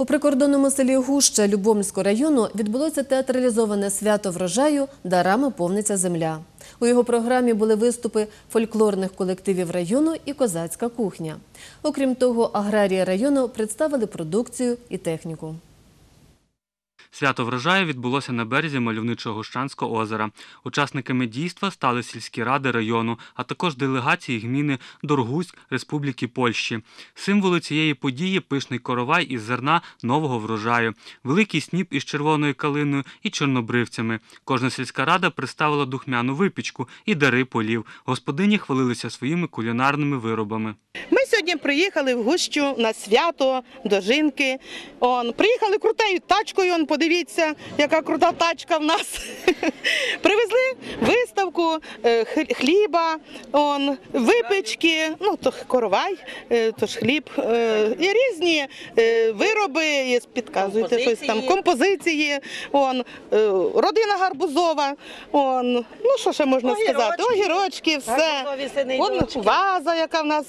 У прикордонному селі Гуща Любомльського району відбулося театралізоване свято врожаю Дарами повниться земля. У його програмі були виступи фольклорних колективів району і козацька кухня. Окрім того, аграрії району представили продукцію і техніку. Свято врожаю відбулося на березі мальовничого Гущанського озера. Учасниками дійства стали сільські ради району, а також делегації гміни Доргуськ Республіки Польщі. Символи цієї події пишний коровай із зерна нового врожаю, великий сніп із червоною калиною і чорнобривцями. Кожна сільська рада представила духмяну випічку і дари полів. Господині хвалилися своїми кулінарними виробами. Ми сьогодні приїхали в гущу на свято до жінки. Он, приїхали крутою тачкою, он, подивіться, яка крута тачка в нас. Привезли виставку е, хліба, он, випічки, ну то коровай, е, то ж хліб, е, і різні вироби, підказуйте щось там, композиції, он, родина гарбузова, он, ну що ще можна сказати, огірочки, все. Вон ваза, яка в нас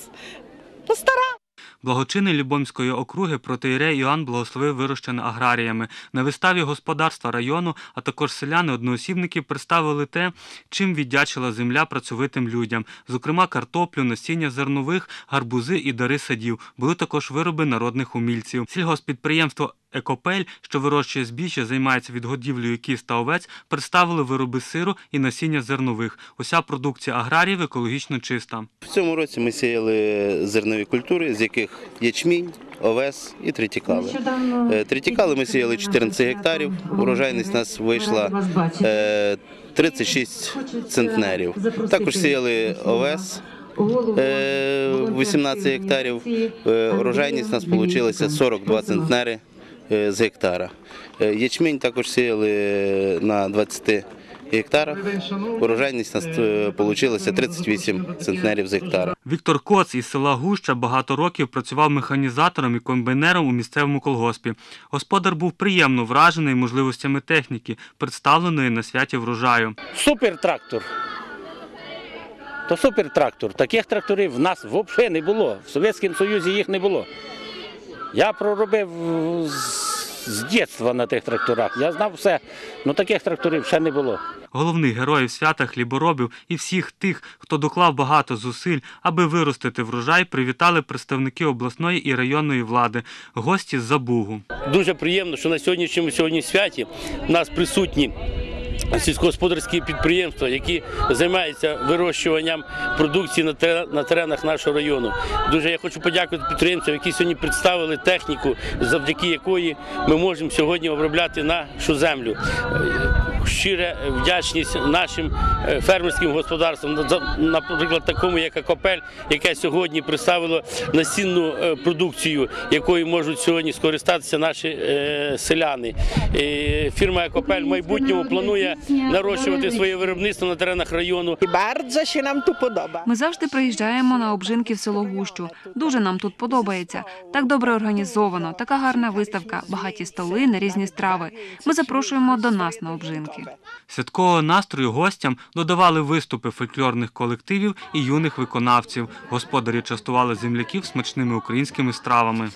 ну, стара. Благочинний Любомської округи протиєрей Іоанн благословив вирощене аграріями. На виставі господарства району, а також селяни-одноосібники представили те, чим віддячила земля працьовитим людям. Зокрема, картоплю, насіння зернових, гарбузи і дари садів. Були також вироби народних умільців. Сільгоспідприємство Екопель, що вирощує збіжжя, займається відгодівлею кіз та овець, представили вироби сиру і насіння зернових. Уся продукція аграріїв екологічно чиста. В цьому році ми сіяли зернові культури, з яких ячмінь, овес і тритікали. Е, Тритікали ми сіяли 14 гектарів, урожайність у нас вийшла е, 36 центнерів. Також сіяли овес. е, 18 гектарів, Е, урожайність у нас вийшла 42 центнери е, з гектара. Е, Ячмінь також сіяли на 20 гектарах, урожайність у нас вийшла 38 центнерів з гектара. Віктор Коц із села Гуща багато років працював механізатором і комбайнером у місцевому колгоспі. Господар був приємно вражений можливостями техніки, представленої на святі врожаю. Супертрактор. То супертрактор. Таких тракторів в нас взагалі не було. В Совєтському Союзі їх не було. Я проробив з, з дитинства на тих тракторах. Я знав все, але таких тракторів ще не було. Головних героїв свята хліборобів і всіх тих, хто доклав багато зусиль, аби виростити врожай, привітали представники обласної і районної влади, гості з Забугу. Дуже приємно, що на сьогоднішньому сьогодні святі в нас присутні. Сільськогосподарські підприємства, які займаються вирощуванням продукції на теренах нашого району. Дуже я хочу подякувати підприємцям, які сьогодні представили техніку, завдяки якої ми можемо сьогодні обробляти нашу землю. Е, Щира вдячність нашим е, фермерським господарствам, на- за- наприклад, такому як Акопель, яке сьогодні представило насінну е, продукцію, якою можуть сьогодні скористатися наші е, селяни. Фірма Екопель в майбутньому планує нарощувати своє виробництво на теренах району. І się nam tu. Ми завжди приїжджаємо на обжинки в село Гущу. Дуже нам тут подобається. Так добре організовано, така гарна виставка, багаті столи на різні страви. Ми запрошуємо до нас на обжинки. Святкового настрою гостям додавали виступи фольклорних колективів і юних виконавців. Господарі частували земляків смачними українськими стравами.